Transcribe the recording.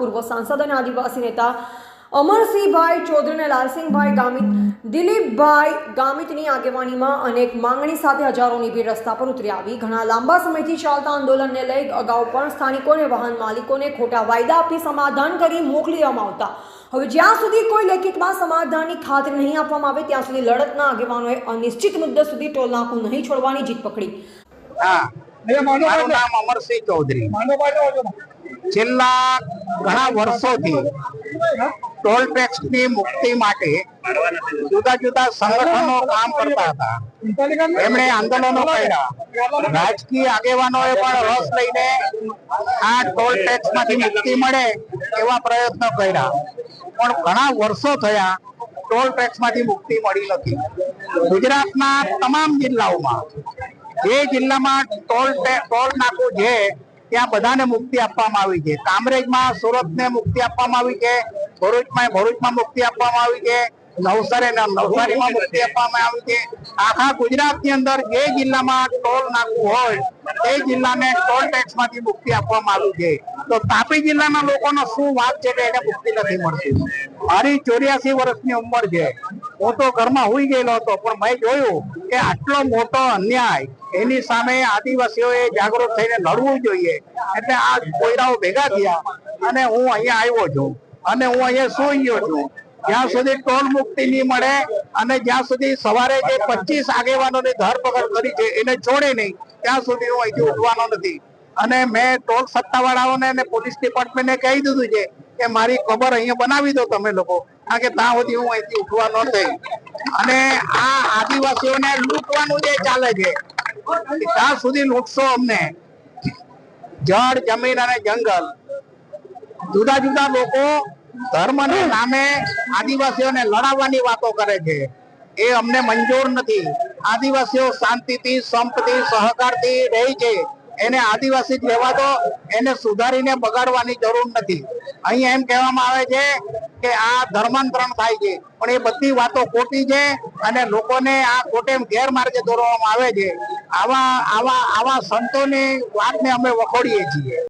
પૂર્વ સાંસદ અને આદિવાસી નેતા અમરસિંહભાઈ ચૌધરી અને લાલસિંહભાઈ ગામિત, દિલીપભાઈ ગામિતની આગેવાનીમાં અનેક માંગણી સાથે હજારોની ભીડ રસ્તા પર ઉતરી આવી. ઘણા લાંબા સમયથી ચાલતા આંદોલનને લઈ અગાઉ પણ સ્થાનિકોને, વાહન માલિકોને ખોટા વાયદા આપી સમાધાન કરી મોકલી દેવામાં આવતા. હવે જ્યાં સુધી કોઈ લેખિતમાં સમાધાનની ખાતરી નહીં આપવામાં આવે, ત્યાં સુધી લડતના આગેવાનોએ અનિશ્ચિત મુદ્દત સુધી ટોલ નાકું નહીં છોડવાની જીત પકડી. મારું નામ અમરસિંહ ચૌધરી. છેલ્લા ઘણા વર્ષોથી ટોલ ટેક્સની મુક્તિ માટે જુદા જુદા સંગઠનો કામ કરતા હતા. એમણે આંદોલનો કર્યા. રાજકીય આગેવાનોએ પણ રસ લઈને આ ટોલ ટેક્સમાંથી મુક્તિ મળે એવા પ્રયત્નો કર્યા. પણ ઘણા વર્ષો થયા ટોલ ટેક્સમાંથી મુક્તિ મળી નથી. ગુજરાતના તમામ જિલ્લાઓમાં જે જિલ્લામાં ટોલ ટોલ નાકું છે, ત્યાં બધાને મુક્તિ આપવામાં આવી છે. કામરેજમાં સુરતને મુક્તિ આપવામાં આવી છે, ભરૂચમાં ભરૂચમાં મુક્તિ આપવામાં આવી છે, નવસારી નવસારીમાં મુક્તિ આપવામાં આવી છે. આખા ગુજરાતની અંદર જે જિલ્લામાં ટોલ નાખવું હોય, તે જિલ્લાને ટોલ ટેક્સમાંથી મુક્તિ આપવામાં આવી છે. તો તાપી જિલ્લાના લોકોનો શું વાત છે કે એને મુક્તિ નથી મળતી? મારી ચોર્યાસી વર્ષની ઉંમર છે. હું ઘરમાં હોઈ ગયેલો હતો. પણ મેં જોયું કે આટલો મોટો અન્યાય, એની સામે આદિવાસીઓએ જાગૃત થઈને લડવું જોઈએ. એટલે આ કોયરાઓ ભેગા થયા અને હું અહીંયા આવ્યો છું અને હું અહીંયા સુઈ ગયો છું. જ્યાં સુધી ટોલ મુક્તિ નહીં મળે અને જ્યાં સુધી સવારે જે પચીસ આગેવાનોની ધરપકડ કરી છે, એને છોડે નહીં, ત્યાં સુધી હું અહીંથી ઉઠવાનો નથી. અને મેં ટોલ સત્તાવાળાઓને અને પોલીસ ડિપાર્ટમેન્ટને કહી દીધું છે કે મારી કબર અહીંયા બનાવી દો તમે લોકો. કારણ કે ત્યાં સુધી હું અહીંથી ઉઠવા ન થઈ. અને આ આદિવાસીઓને લૂંટવાનું જે ચાલે છે ત્યાં સુધી લૂંટશો અમને. જળ, જમીન અને જંગલ. જુદા જુદા લોકો ધર્મના નામે આદિવાસીઓને લડાવવાની વાતો કરે છે. એ અમને મંજૂર નથી. આદિવાસીઓ શાંતિથી સંપથી સહકારથી રહે છે. એને આદિવાસી કહેવા તો એને સુધારીને બગાડવાની જરૂર નથી. અહીં એમ કહેવામાં આવે છે કે આ ધર્માંતરણ થાય છે. પણ એ બધી વાતો ખોટી છે અને લોકોને આ ખોટે ગેરમાર્ગે દોરવામાં આવે છે. આવા આવા આવા સંતોની વાતને અમે વખોડીએ છીએ.